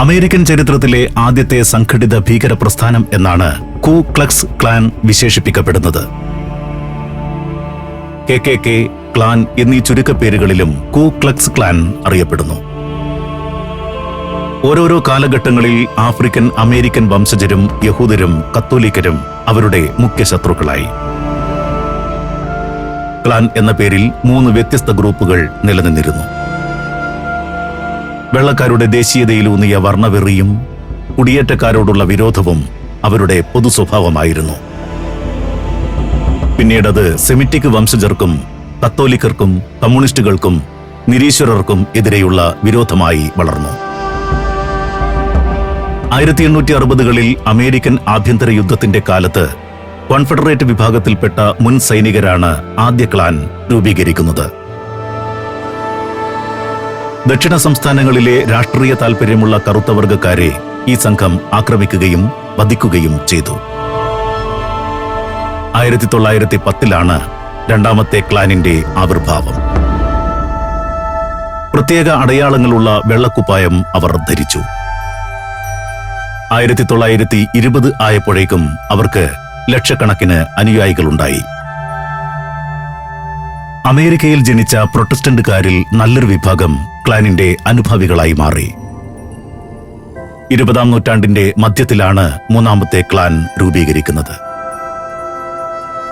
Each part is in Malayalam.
അമേരിക്കൻ ചരിത്രത്തിലെ ആദ്യത്തെ സംഘടിത ഭീകര പ്രസ്ഥാനം എന്നാണ് കു ക്ലക്സ് ക്ലാൻ വിശേഷിപ്പിക്കപ്പെടുന്നത്. കെ കെ കെ ക്ലാൻ എന്നീ ചുരുക്കപ്പേരുകളിലും കു ക്ലക്സ് ക്ലാൻ അറിയപ്പെടുന്നു. ഓരോരോ കാലഘട്ടങ്ങളിൽ ആഫ്രിക്കൻ അമേരിക്കൻ വംശജരും യഹൂദരും കത്തോലിക്കരും അവരുടെ മുഖ്യ ശത്രുക്കളായി. ക്ലാൻ എന്ന പേരിൽ മൂന്ന് വ്യത്യസ്ത ഗ്രൂപ്പുകൾ നിലനിന്നിരുന്നു. വെള്ളക്കാരുടെ ദേശീയതയിലൂന്നിയ വർണവെറിയും കുടിയേറ്റക്കാരോടുള്ള വിരോധവും അവരുടെ പൊതു സ്വഭാവമായിരുന്നു പിന്നീടത് സെമിറ്റിക് വംശജർക്കും കത്തോലിക്കർക്കും കമ്മ്യൂണിസ്റ്റുകൾക്കും നിരീശ്വരർക്കും എതിരെയുള്ള വിരോധമായി വളർന്നു. ആയിരത്തി എണ്ണൂറ്റി അറുപതുകളിൽ അമേരിക്കൻ ആഭ്യന്തര യുദ്ധത്തിന്റെ കാലത്ത് കോൺഫെഡറേറ്റ് വിഭാഗത്തിൽപ്പെട്ട മുൻ സൈനികരാണ് ആദ്യ ക്ലാൻ രൂപീകരിക്കുന്നത്. ദക്ഷിണ സംസ്ഥാനങ്ങളിലെ രാഷ്ട്രീയ താൽപര്യമുള്ള കറുത്തവർഗക്കാരെ ഈ സംഘം ആക്രമിക്കുകയും വധിക്കുകയും ചെയ്തു. ആയിരത്തി തൊള്ളായിരത്തി പത്തിലാണ് രണ്ടാമത്തെ ക്ലാനിന്റെ ആവിർഭാവം. പ്രത്യേക അടയാളങ്ങളുള്ള വെള്ളക്കുപ്പായം അവർ ധരിച്ചു. ആയിരത്തി തൊള്ളായിരത്തി ഇരുപത് ആയപ്പോഴേക്കും അവർക്ക് ലക്ഷക്കണക്കിന് അനുയായികളുണ്ടായി. അമേരിക്കയിൽ ജനിച്ച പ്രൊട്ടസ്റ്റന്റുകാരിൽ നല്ലൊരു വിഭാഗം ക്ലാനിന്റെ അനുഭാവികളായി മാറി. ഇരുപതാം നൂറ്റാണ്ടിന്റെ മധ്യത്തിലാണ് മൂന്നാമത്തെ ക്ലാൻ രൂപീകരിക്കുന്നത്.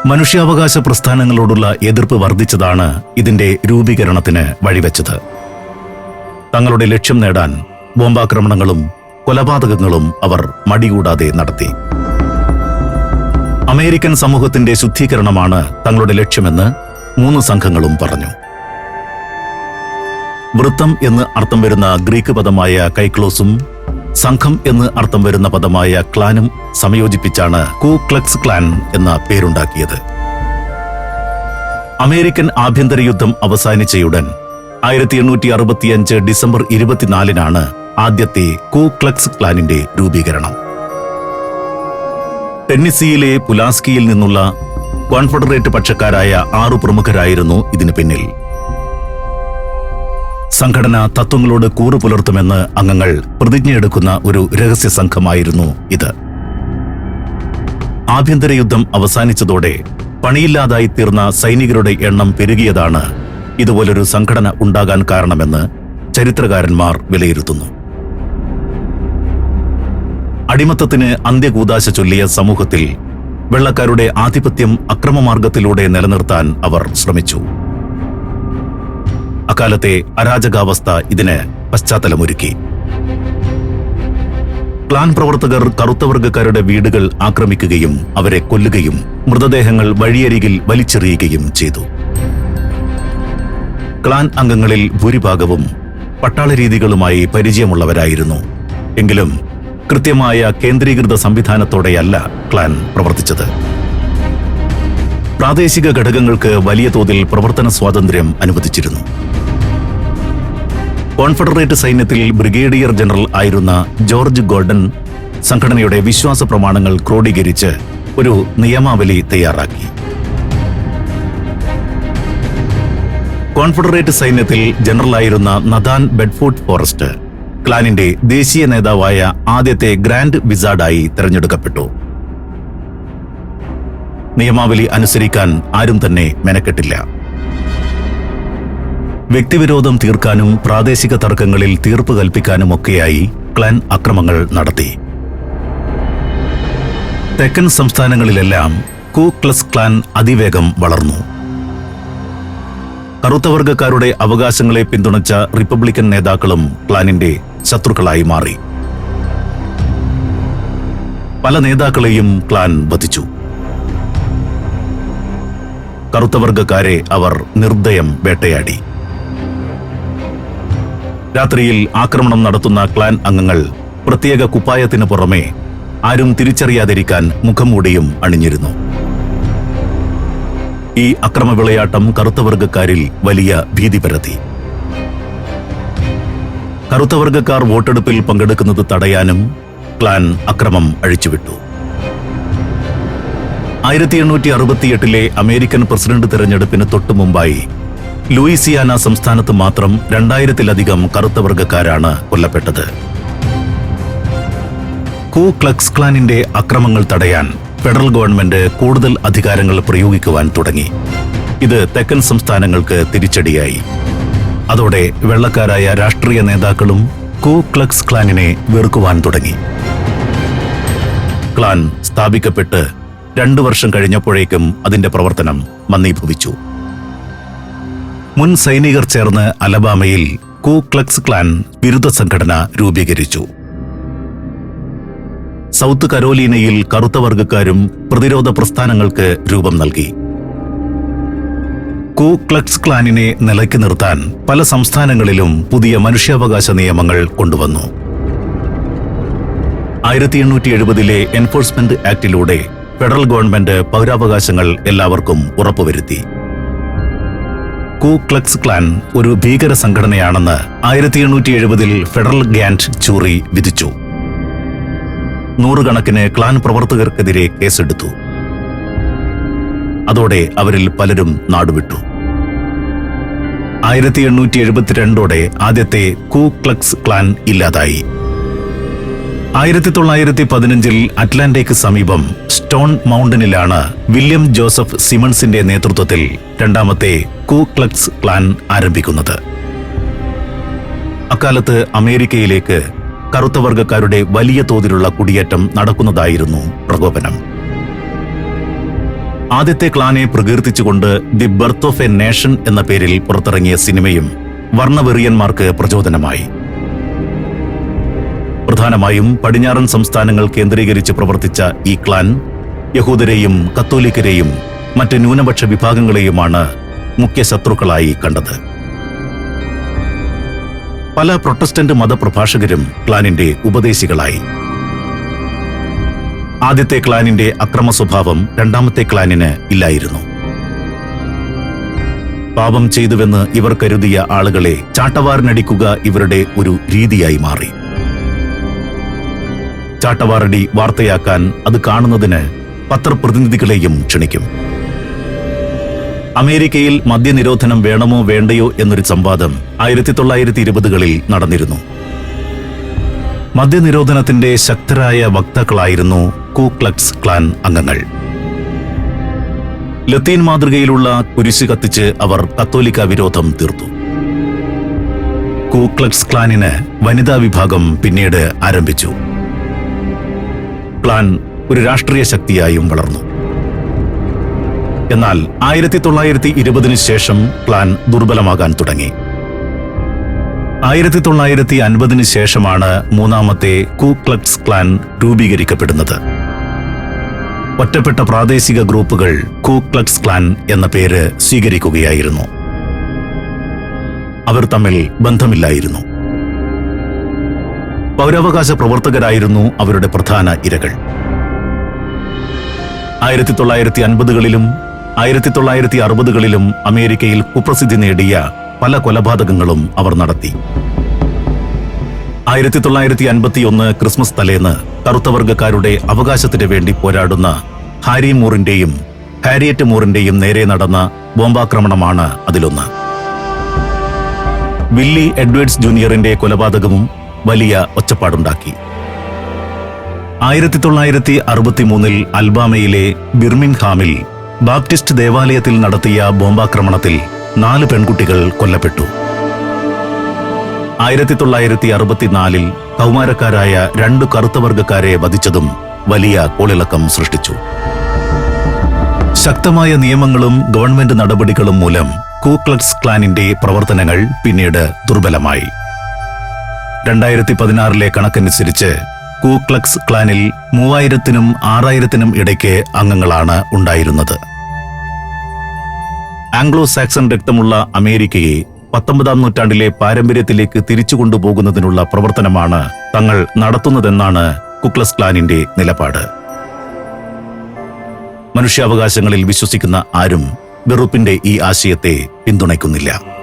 മനുഷ്യാവകാശ പ്രസ്ഥാനങ്ങളോടുള്ള എതിർപ്പ് വർദ്ധിച്ചതാണ് ഇതിന്റെ രൂപീകരണത്തിന് വഴിവെച്ചത്. തങ്ങളുടെ ലക്ഷ്യം നേടാൻ ബോംബാക്രമണങ്ങളും കൊലപാതകങ്ങളും അവർ മടികൂടാതെ നടത്തി. അമേരിക്കൻ സമൂഹത്തിന്റെ ശുദ്ധീകരണമാണ് തങ്ങളുടെ ലക്ഷ്യമെന്ന് മൂന്ന് സംഘങ്ങളും പറഞ്ഞു. വൃത്തം എന്ന് അർത്ഥം വരുന്ന ഗ്രീക്ക് പദമായ കൈക്ലോസും സംഘം എന്ന് അർത്ഥം വരുന്ന പദമായ ക്ലാനും സംയോജിപ്പിച്ചാണ് കൂ ക്ലക്സ് ക്ലാൻ എന്ന പേരുണ്ടാക്കിയത്. അമേരിക്കൻ ആഭ്യന്തര യുദ്ധം അവസാനിച്ചയുടൻ ആയിരത്തി എണ്ണൂറ്റി അറുപത്തിയഞ്ച് ഡിസംബർ ഇരുപത്തിനാലിനാണ് ആദ്യത്തെ കൂ ക്ലക്സ് ക്ലാനിന്റെ രൂപീകരണം. ടെന്നിസിയിലെ പുലാസ്കിയിൽ നിന്നുള്ള കോൺഫെഡറേറ്റ് പക്ഷക്കാരായ ആറു പ്രമുഖരായിരുന്നു ഇതിനു പിന്നിൽ. സംഘടന തത്വങ്ങളോട് കൂറു പുലർത്തുമെന്ന് അംഗങ്ങൾ പ്രതിജ്ഞയെടുക്കുന്ന ഒരു രഹസ്യ സംഘമായിരുന്നു ഇത്. ആഭ്യന്തര യുദ്ധം അവസാനിച്ചതോടെ പണിയില്ലാതായി തീർന്ന സൈനികരുടെ എണ്ണം പെരുകിയതാണ് ഇതുപോലൊരു സംഘടന ഉണ്ടാകാൻ കാരണമെന്ന് ചരിത്രകാരന്മാർ വിലയിരുത്തുന്നു. അടിമത്തത്തിന് അന്ത്യകൂതാശ ചൊല്ലിയ സമൂഹത്തിൽ വെള്ളക്കാരുടെ ആധിപത്യം അക്രമമാർഗത്തിലൂടെ നിലനിർത്താൻ അവർ ശ്രമിച്ചു. അക്കാലത്തെ അരാജകാവസ്ഥ ഇതിന് പശ്ചാത്തലമൊരുക്കി. ക്ലാൻ പ്രവർത്തകർ കറുത്തവർഗക്കാരുടെ വീടുകൾ ആക്രമിക്കുകയും അവരെ കൊല്ലുകയും മൃതദേഹങ്ങൾ വഴിയരികിൽ വലിച്ചെറിയുകയും ചെയ്തു. ക്ലാൻ അംഗങ്ങളിൽ ഭൂരിഭാഗവും പട്ടാള രീതികളുമായി പരിചയമുള്ളവരായിരുന്നു. എങ്കിലും കൃത്യമായ കേന്ദ്രീകൃത സംവിധാനത്തോടെയല്ല ക്ലാൻ പ്രവർത്തിച്ചത്. പ്രാദേശിക ഘടകങ്ങൾക്ക് വലിയ തോതിൽ പ്രവർത്തന സ്വാതന്ത്ര്യം അനുവദിച്ചിരുന്നു. കോൺഫെഡറേറ്റ് സൈന്യത്തിൽ ബ്രിഗേഡിയർ ജനറൽ ആയിരുന്ന ജോർജ് ഗോൾഡൻ സംഘടനയുടെ വിശ്വാസ പ്രമാണങ്ങൾ ക്രോഡീകരിച്ച് ഒരു നിയമാവലി തയ്യാറാക്കി. കോൺഫെഡറേറ്റ് സൈന്യത്തിൽ ജനറലായിരുന്ന നദാൻ ബെഡ്ഫോർട്ട് ഫോറസ്റ്റ് ക്ലാനിന്റെ ദേശീയ നേതാവായ ആദ്യത്തെ ഗ്രാൻഡ് വിസാർഡായി തെരഞ്ഞെടുക്കപ്പെട്ടു. നിയമാവലി അനുസരിക്കാൻ ആരും തന്നെ മെനക്കെട്ടില്ല. വ്യക്തിവിരോധം തീർക്കാനും പ്രാദേശിക തർക്കങ്ങളിൽ തീർപ്പ് കൽപ്പിക്കാനുമൊക്കെയായി ക്ലാൻ അക്രമങ്ങൾ നടത്തി. തെക്കൻ സംസ്ഥാനങ്ങളിലെല്ലാം കൂക്ലസ് ക്ലാൻ അതിവേഗം വളർന്നു. കറുത്തവർഗക്കാരുടെ അവകാശങ്ങളെ പിന്തുണച്ച റിപ്പബ്ലിക്കൻ നേതാക്കളും ക്ലാനിന്റെ ശത്രുക്കളായി മാറി. പല നേതാക്കളെയും ക്ലാൻ വധിച്ചു. കറുത്തവർഗക്കാരെ അവർ നിർദ്ദയം വേട്ടയാടി. രാത്രിയിൽ ആക്രമണം നടത്തുന്ന ക്ലാൻ അംഗങ്ങൾ പ്രത്യേക കുപ്പായത്തിന് പുറമെ ആരും തിരിച്ചറിയാതിരിക്കാൻ മുഖംമൂടിയും അണിഞ്ഞിരുന്നു. ഈ അക്രമവിളയാട്ടം കറുത്തവർഗക്കാരിൽ വലിയ ഭീതി പരത്തി കറുത്തവർഗക്കാർ വോട്ടെടുപ്പിൽ പങ്കെടുക്കുന്നത് തടയാനും ക്ലാൻ അക്രമം അഴിച്ചുവിട്ടു. ആയിരത്തി എണ്ണൂറ്റി അറുപത്തിയെട്ടിലെ അമേരിക്കൻ പ്രസിഡന്റ് തെരഞ്ഞെടുപ്പിന് തൊട്ടുമുമ്പായി ലൂയിസിയാന സംസ്ഥാനത്ത് മാത്രം രണ്ടായിരത്തിലധികം കറുത്ത വർഗക്കാരാണ് കൊല്ലപ്പെട്ടത്. കൂ ക്ലക്സ് ക്ലാനിന്റെ അക്രമങ്ങൾ തടയാൻ ഫെഡറൽ ഗവൺമെന്റ് കൂടുതൽ അധികാരങ്ങൾ പ്രയോഗിക്കുവാൻ തുടങ്ങി. ഇത് തെക്കൻ സംസ്ഥാനങ്ങൾക്ക് തിരിച്ചടിയായി. അതോടെ വെള്ളക്കാരായ രാഷ്ട്രീയ നേതാക്കളും കൂ ക്ലക്സ് ക്ലാനിനെ വെറുക്കുവാൻ തുടങ്ങി. ക്ലാൻ സ്ഥാപിക്കപ്പെട്ട് രണ്ടു വർഷം കഴിഞ്ഞപ്പോഴേക്കും അതിന്റെ പ്രവർത്തനം മന്ദീഭവിച്ചു. മുൻ സൈനികർ ചേർന്ന് അലബാമയിൽ കൂക്ലക്സ് ക്ലാൻ വിരുദ്ധ സംഘടന രൂപീകരിച്ചു. സൗത്ത് കരോലീനയിൽ കറുത്ത വർഗക്കാരും പ്രതിരോധ പ്രസ്ഥാനങ്ങൾക്ക് രൂപം നൽകി. കൂ ക്ലക്സ് ക്ലാനിനെ നിലയ്ക്ക് നിർത്താൻ പല സംസ്ഥാനങ്ങളിലും പുതിയ മനുഷ്യാവകാശ നിയമങ്ങൾ കൊണ്ടുവന്നു. ആയിരത്തി എണ്ണൂറ്റി എഴുപതിലെ എൻഫോഴ്സ്മെന്റ് ആക്ടിലൂടെ ഫെഡറൽ ഗവൺമെന്റ് പൗരാവകാശങ്ങൾ എല്ലാവർക്കും ഉറപ്പുവരുത്തി. കൂ ക്ലക്സ് ക്ലാൻ ഒരു ഭീകര സംഘടനയാണെന്ന് ആയിരത്തി എണ്ണൂറ്റി എഴുപതിൽ ഫെഡറൽ ഗ്യാൻഡ് ചൂറി വിധിച്ചു. നൂറുകണക്കിന് ക്ലാൻ പ്രവർത്തകർക്കെതിരെ കേസെടുത്തു. അതോടെ അവരിൽ പലരും നാടുവിട്ടു. ആയിരത്തി എണ്ണൂറ്റി എഴുപത്തിരണ്ടോടെ ആദ്യത്തെ കൂക്ലക്സ് ക്ലാൻ ഇല്ലാതായി. ആയിരത്തി തൊള്ളായിരത്തി പതിനഞ്ചിൽ അറ്റ്ലാന്റയ്ക്ക് സമീപം സ്റ്റോൺ മൗണ്ടനിലാണ് വില്യം ജോസഫ് സിമൺസിന്റെ നേതൃത്വത്തിൽ രണ്ടാമത്തെ കൂ ക്ലക്സ് ക്ലാൻ ആരംഭിക്കുന്നത്. അക്കാലത്ത് അമേരിക്കയിലേക്ക് കറുത്ത വർഗക്കാരുടെ വലിയ തോതിലുള്ള കുടിയേറ്റം നടക്കുന്നതായിരുന്നു പ്രകോപനം. ആദ്യത്തെ ക്ലാനെ പ്രകീർത്തിച്ചുകൊണ്ട് the birth of a nation എന്ന പേരിൽ പുറത്തിറങ്ങിയ സിനിമയും വർണവെറിയന്മാർക്ക് പ്രചോദനമായി. പ്രധാനമായും പടിഞ്ഞാറൻ സംസ്ഥാനങ്ങൾ കേന്ദ്രീകരിച്ച് പ്രവർത്തിച്ച ഈ ക്ലാൻ യഹൂദരെയും കത്തോലിക്കരെയും മറ്റ് ന്യൂനപക്ഷ വിഭാഗങ്ങളെയുമാണ് മുഖ്യ ശത്രുക്കളായി കണ്ടത്. പല പ്രൊട്ടസ്റ്റന്റ് മതപ്രഭാഷകരും ക്ലാനിന്റെ ഉപദേശികളായി. ആദ്യത്തെ ക്ലാനിന്റെ അക്രമ സ്വഭാവം രണ്ടാമത്തെ ക്ലാനിന് ഇല്ലായിരുന്നു. പാപം ചെയ്തുവെന്ന് ഇവർ കരുതിയ ആളുകളെ ചാട്ടവാറിനടിക്കുക ഇവരുടെ ഒരു രീതിയായി മാറി. ചാട്ടവാറടി വാർത്തയാക്കാൻ അത് കാണുന്നതിന് പത്രപ്രതിനിധികളെയും ക്ഷണിക്കും. അമേരിക്കയിൽ മദ്യനിരോധനം വേണമോ വേണ്ടയോ എന്നൊരു സംവാദം ആയിരത്തി തൊള്ളായിരത്തി ഇരുപതുകളിൽ നടന്നിരുന്നു. മദ്യനിരോധനത്തിന്റെ ശക്തരായ വക്താക്കളായിരുന്നു കൂക്ലക്സ് ക്ലാൻ അംഗങ്ങൾ. ലത്തീൻ മാതൃകയിലുള്ള കുരിശ് കത്തിച്ച് അവർ കത്തോലിക്ക വിരോധം തീർത്തു. കൂക്ലക്സ് ക്ലാനിന് വനിതാ വിഭാഗം പിന്നീട് ആരംഭിച്ചു. ക്ലാൻ ഒരു രാഷ്ട്രീയ ശക്തിയായും വളർന്നു. എന്നാൽ ആയിരത്തി തൊള്ളായിരത്തി ഇരുപതിനു ശേഷം പ്ലാൻ ദുർബലമാകാൻ തുടങ്ങി. ആയിരത്തി തൊള്ളായിരത്തി അൻപതിനു ശേഷമാണ് മൂന്നാമത്തെ കൂക്ലക്സ് ക്ലാൻ രൂപീകരിക്കപ്പെടുന്നത്. ഒറ്റപ്പെട്ട പ്രാദേശിക ഗ്രൂപ്പുകൾ കൂക്ലക്സ് ക്ലാൻ എന്ന പേര് സ്വീകരിക്കുകയായിരുന്നു. അവർ തമ്മിൽ ബന്ധമില്ലായിരുന്നു. പൗരാവകാശ പ്രവർത്തകരായിരുന്നു അവരുടെ പ്രധാന ഇരകൾ. ആയിരത്തി തൊള്ളായിരത്തി അൻപതുകളിലും ആയിരത്തി തൊള്ളായിരത്തി അറുപതുകളിലും അമേരിക്കയിൽ കുപ്രസിദ്ധി നേടിയ പല കൊലപാതകങ്ങളും അവർ നടത്തി. ആയിരത്തി തൊള്ളായിരത്തി അൻപത്തിയൊന്ന് ക്രിസ്മസ് തലേന്ന് കറുത്തവർഗക്കാരുടെ അവകാശത്തിന് വേണ്ടി പോരാടുന്ന ഹാരി മൂറിന്റെയും ഹാരിയറ്റ് മൂറിന്റെയും നേരെ നടന്ന ബോംബാക്രമണമാണ് അതിലൊന്ന്. വില്ലി എഡ്വേർഡ്സ് ജൂനിയറിന്റെ കൊലപാതകവും വലിയ ഒച്ചപ്പാടുണ്ടാക്കി. ആയിരത്തി തൊള്ളായിരത്തി അറുപത്തിമൂന്നിൽ അൽബാമയിലെ ബിർമിൻഹാമിൽ ബാപ്റ്റിസ്റ്റ് ദേവാലയത്തിൽ നടത്തിയ ബോംബാക്രമണത്തിൽ നാല് പെൺകുട്ടികൾ കൊല്ലപ്പെട്ടു. ആയിരത്തി തൊള്ളായിരത്തി അറുപത്തിനാലിൽ കൗമാരക്കാരായ രണ്ട് കറുത്തവർഗക്കാരെ വധിച്ചതും വലിയ കോളിളക്കം സൃഷ്ടിച്ചു. ശക്തമായ നിയമങ്ങളും ഗവൺമെന്റ് നടപടികളും മൂലം കൂക്ലക്സ് ക്ലാനിന്റെ പ്രവർത്തനങ്ങൾ പിന്നീട് ദുർബലമായി. രണ്ടായിരത്തി പതിനാറിലെ കണക്കനുസരിച്ച് കൂക്ലക്സ് ക്ലാനിൽ മൂവായിരത്തിനും ആറായിരത്തിനും ഇടയ്ക്ക് അംഗങ്ങളാണ് ഉണ്ടായിരുന്നത്. ആംഗ്ലോ സാക്സൺ രക്തമുള്ള അമേരിക്കയെ പത്തൊമ്പതാം നൂറ്റാണ്ടിലെ പാരമ്പര്യത്തിലേക്ക് തിരിച്ചു കൊണ്ടുപോകുന്നതിനുള്ള പ്രവർത്തനമാണ് തങ്ങൾ നടത്തുന്നതെന്നാണ് കുക്ലസ് ക്ലാനിന്റെ നിലപാട്. മനുഷ്യാവകാശങ്ങളിൽ വിശ്വസിക്കുന്ന ആരും വെറുപ്പിന്റെ ഈ ആശയത്തെ പിന്തുണയ്ക്കുന്നില്ല.